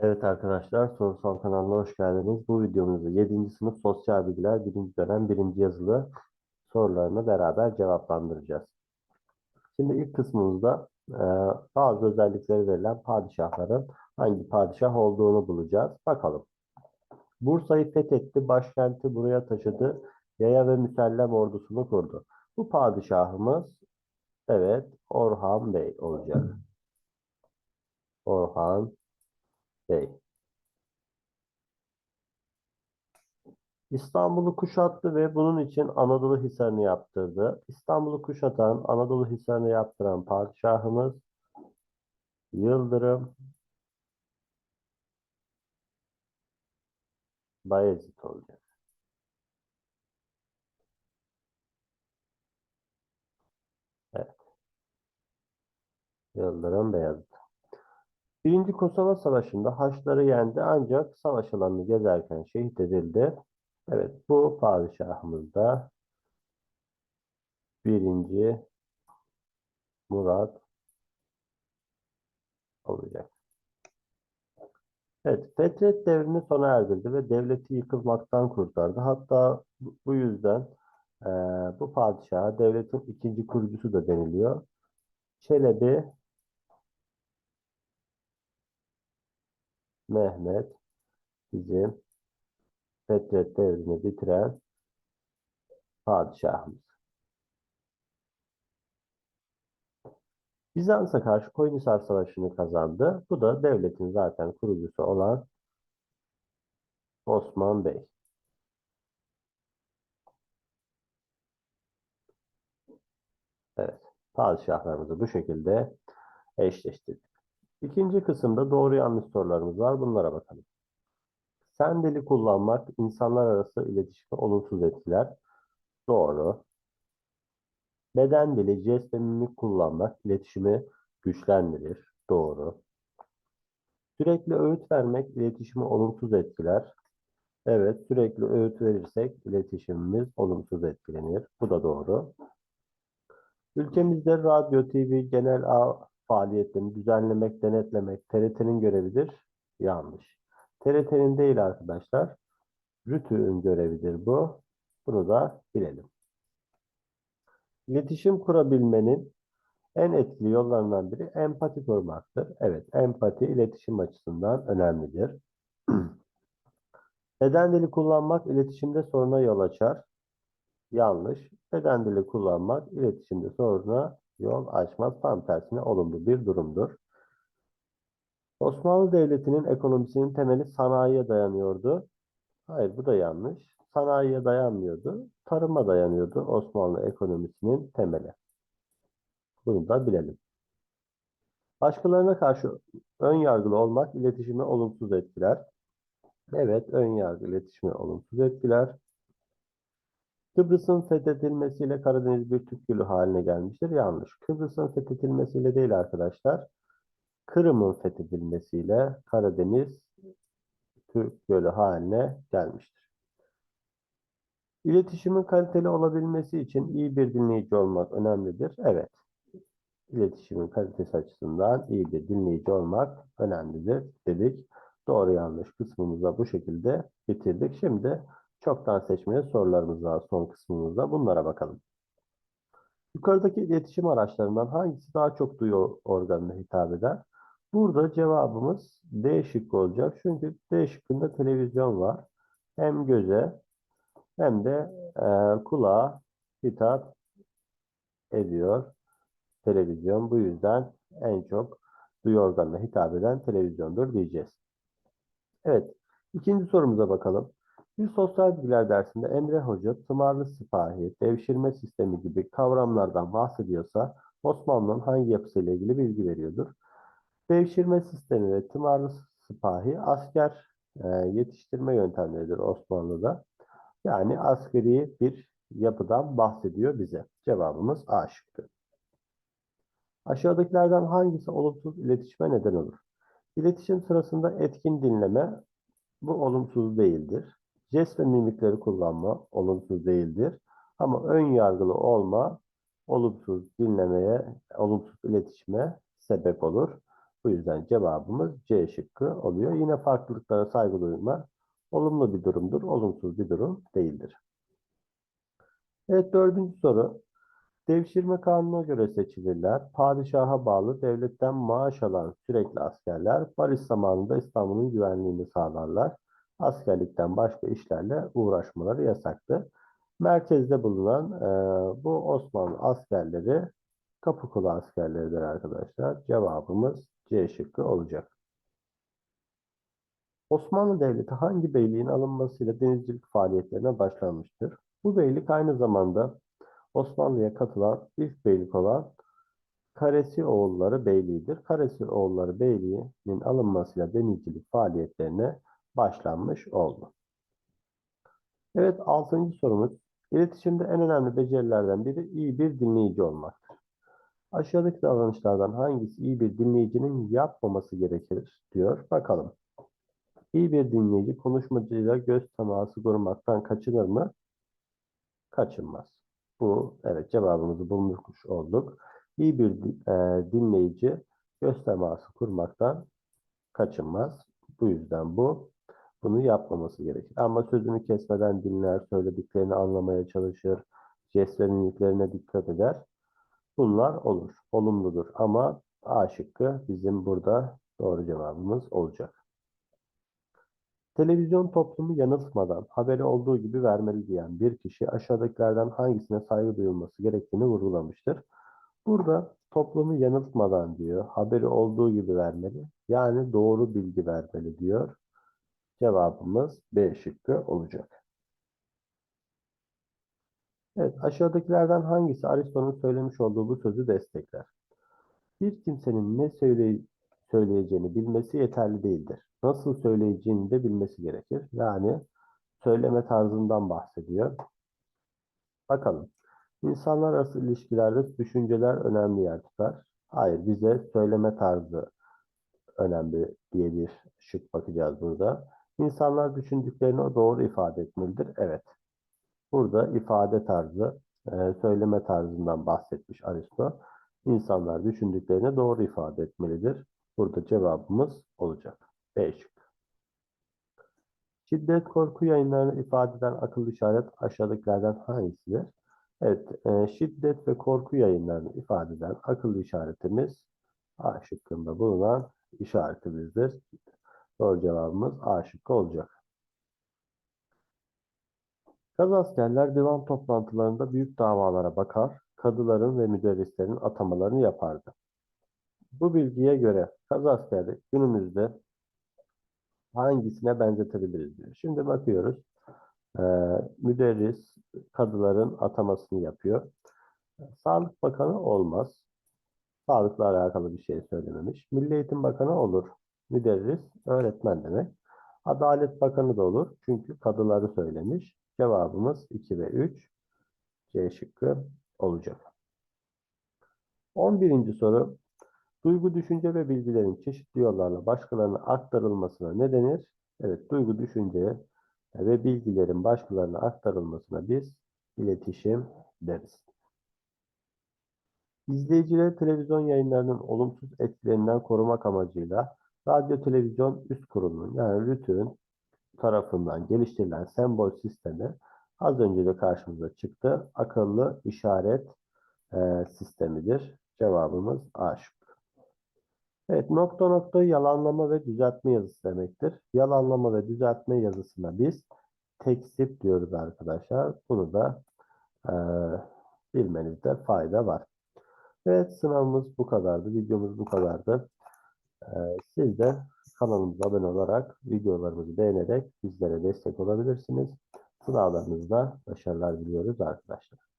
Evet arkadaşlar, Sorusal kanalına hoş geldiniz. Bu videomuzda 7. sınıf sosyal bilgiler 1. dönem 1. yazılı sorularını beraber cevaplandıracağız. Şimdi ilk kısmımızda e, bazı özellikleri verilen padişahların hangi padişah olduğunu bulacağız. Bakalım. Bursa'yı fethetti, başkenti buraya taşıdı, yaya ve müsellem ordusunu kurdu. Bu padişahımız, evet, Orhan Bey olacak. Orhan Bey. İstanbul'u kuşattı ve bunun için Anadolu Hisarı'nı yaptırdı. İstanbul'u kuşatan, Anadolu Hisarı'nı yaptıran padişahımız Yıldırım Bayezid olacak. Evet. Yıldırım Beyazıt. Birinci Kosova Savaşı'nda Haçlıları yendi ancak savaş alanını gezerken şehit edildi. Evet bu padişahımız da birinci Murat olacak. Evet, Fetret devrini sona erdirdi ve devleti yıkılmaktan kurtardı. Hatta bu yüzden e, bu padişaha devletin ikinci kurucusu da deniliyor. Çelebi Mehmet bizim Fetret devrini bitiren padişahımız. Bizans'a karşı Koyunhisar Savaşı'nı kazandı. Bu da devletin zaten kurucusu olan Osman Bey. Evet, padişahlarımızı bu şekilde eşleştirdik. İkinci kısımda doğru yanlış sorularımız var. Bunlara bakalım. Sen dili kullanmak insanlar arası iletişimi olumsuz etkiler. Doğru. Beden dili, jest ve mimik kullanmak iletişimi güçlendirir. Doğru. Sürekli öğüt vermek iletişimi olumsuz etkiler. Evet, sürekli öğüt verirsek iletişimimiz olumsuz etkilenir. Bu da doğru. Ülkemizde radyo, TV, genel faaliyetlerini düzenlemek, denetlemek TRT'nin görevidir. Yanlış. TRT'nin değil arkadaşlar. RTÜK'ün görevidir bu. Bunu da bilelim. İletişim kurabilmenin en etkili yollarından biri empati kurmaktır. Evet, empati iletişim açısından önemlidir. Beden dili kullanmak iletişimde soruna yol açar. Yanlış. Beden dili kullanmak iletişimde soruna yol açmaz. Tam tersine olumlu bir durumdur. Osmanlı Devleti'nin ekonomisinin temeli sanayiye dayanıyordu. Hayır bu da yanlış. Sanayiye dayanmıyordu. Tarıma dayanıyordu Osmanlı ekonomisinin temeli. Bunu da bilelim. Başkalarına karşı ön yargılı olmak iletişimi olumsuz etkiler. Evet, ön yargı iletişimi olumsuz etkiler. Kıbrıs'ın fethedilmesiyle Karadeniz bir Türk gölü haline gelmiştir. Yanlış. Kıbrıs'ın fethedilmesiyle değil arkadaşlar. Kırım'ın fethedilmesiyle Karadeniz Türk gölü haline gelmiştir. İletişimin kaliteli olabilmesi için iyi bir dinleyici olmak önemlidir. Evet. İletişimin kalitesi açısından iyi bir dinleyici olmak önemlidir dedik. Doğru yanlış kısmımızda bu şekilde bitirdik. Şimdi çoktan seçmeli sorularımız var son kısmımızda. Bunlara bakalım. Yukarıdaki iletişim araçlarından hangisi daha çok duyu organına hitap eder? Burada cevabımız D şıkkı olacak. Çünkü D şıkkında televizyon var. Hem göze hem de e, kulağa hitap ediyor televizyon. Bu yüzden en çok duyu organına hitap eden televizyondur diyeceğiz. Evet, ikinci sorumuza bakalım. Bir sosyal bilgiler dersinde Emre Hoca tımarlı sipahi, devşirme sistemi gibi kavramlardan bahsediyorsa Osmanlı'nın hangi yapısıyla ilgili bilgi veriyordur? Devşirme sistemi ve tımarlı sipahi asker e, yetiştirme yöntemleridir Osmanlı'da. Yani askeri bir yapıdan bahsediyor bize. Cevabımız A şıkkı. Aşağıdakilerden hangisi olumsuz iletişime neden olur? İletişim sırasında etkin dinleme bu olumsuz değildir. Jest ve mimikleri kullanma olumsuz değildir. Ama ön yargılı olma olumsuz dinlemeye, olumsuz iletişime sebep olur. Bu yüzden cevabımız C şıkkı oluyor. Yine farklılıklara saygı duyma olumlu bir durumdur, olumsuz bir durum değildir. Evet dördüncü soru. Devşirme kanununa göre seçilirler. Padişaha bağlı devletten maaş alan sürekli askerler barış zamanında İstanbul'un güvenliğini sağlarlar. Askerlikten başka işlerle uğraşmaları yasaktı. Merkezde bulunan e, bu Osmanlı askerleri Kapıkulu askerleridir arkadaşlar. Cevabımız C şıkkı olacak. Osmanlı Devleti hangi beyliğin alınmasıyla denizcilik faaliyetlerine başlanmıştır? Bu beylik aynı zamanda Osmanlı'ya katılan ilk beylik olan Karesi oğulları Beyliği'dir. Karesi oğulları Beyliği'nin alınmasıyla denizcilik faaliyetlerine başlanmış oldu. Evet, altıncı sorumuz. İletişimde en önemli becerilerden biri iyi bir dinleyici olmaktır. Aşağıdaki davranışlardan hangisi iyi bir dinleyicinin yapmaması gerekir diyor. Bakalım. İyi bir dinleyici konuşmacıyla göz teması kurmaktan kaçınır mı? Kaçınmaz. Bu evet cevabımızı bulmuş olduk. İyi bir e, dinleyici göz teması kurmaktan kaçınmaz. Bu yüzden bu bunu yapmaması gerekir. Ama sözünü kesmeden dinler, söylediklerini anlamaya çalışır, jest ve mimiklerine dikkat eder. Bunlar olur, olumludur. Ama A şıkkı bizim burada doğru cevabımız olacak. Televizyon toplumu yanıltmadan haberi olduğu gibi vermeli diyen bir kişi aşağıdakilerden hangisine saygı duyulması gerektiğini vurgulamıştır. Burada toplumu yanıltmadan diyor, haberi olduğu gibi vermeli. Yani doğru bilgi vermeli diyor. Cevabımız B şıkkı olacak. Evet, aşağıdakilerden hangisi Aristo'nun söylemiş olduğu bu sözü destekler? Bir kimsenin ne söyle söyleyeceğini bilmesi yeterli değildir. Nasıl söyleyeceğini de bilmesi gerekir. Yani söyleme tarzından bahsediyor. Bakalım. İnsanlar arası ilişkilerde düşünceler önemli yer tutar. Hayır, bize söyleme tarzı önemli diye bir şık bakacağız burada. İnsanlar düşündüklerini doğru ifade etmelidir. Evet. Burada ifade tarzı, e, söyleme tarzından bahsetmiş Aristo. İnsanlar düşündüklerini doğru ifade etmelidir. Burada cevabımız olacak. B şık. Şiddet korku yayınlarını ifade eden akıllı işaret aşağıdakilerden hangisidir? Evet, e, şiddet ve korku yayınlarını ifade eden akıllı işaretimiz A şıkkında bulunan işaretimizdir. Doğru cevabımız A şıkkı olacak. Kaz askerler divan toplantılarında büyük davalara bakar, kadıların ve müderrislerin atamalarını yapardı. Bu bilgiye göre kaz askeri günümüzde hangisine benzetebiliriz diyor. Şimdi bakıyoruz. Ee, müderris kadıların atamasını yapıyor. Sağlık Bakanı olmaz. Sağlıkla alakalı bir şey söylememiş. Milli Eğitim Bakanı olur. Müderris öğretmen demek. Adalet Bakanı da olur. Çünkü kadıları söylemiş. Cevabımız 2 ve 3. C şıkkı olacak. 11. soru. Duygu, düşünce ve bilgilerin çeşitli yollarla başkalarına aktarılmasına ne denir? Evet, duygu, düşünce ve bilgilerin başkalarına aktarılmasına biz iletişim deriz. İzleyicileri televizyon yayınlarının olumsuz etkilerinden korumak amacıyla radyo televizyon üst kurulunun yani RTÜK'ün tarafından geliştirilen sembol sistemi az önce de karşımıza çıktı. Akıllı işaret e, sistemidir. Cevabımız A. Evet, nokta nokta yalanlama ve düzeltme yazısı demektir. Yalanlama ve düzeltme yazısına biz teksip diyoruz arkadaşlar. Bunu da e, bilmenizde fayda var. Evet, sınavımız bu kadardı. Videomuz bu kadardı. E, siz de kanalımıza abone olarak, videolarımızı beğenerek bizlere destek olabilirsiniz. Sınavlarınızda başarılar diliyoruz arkadaşlar.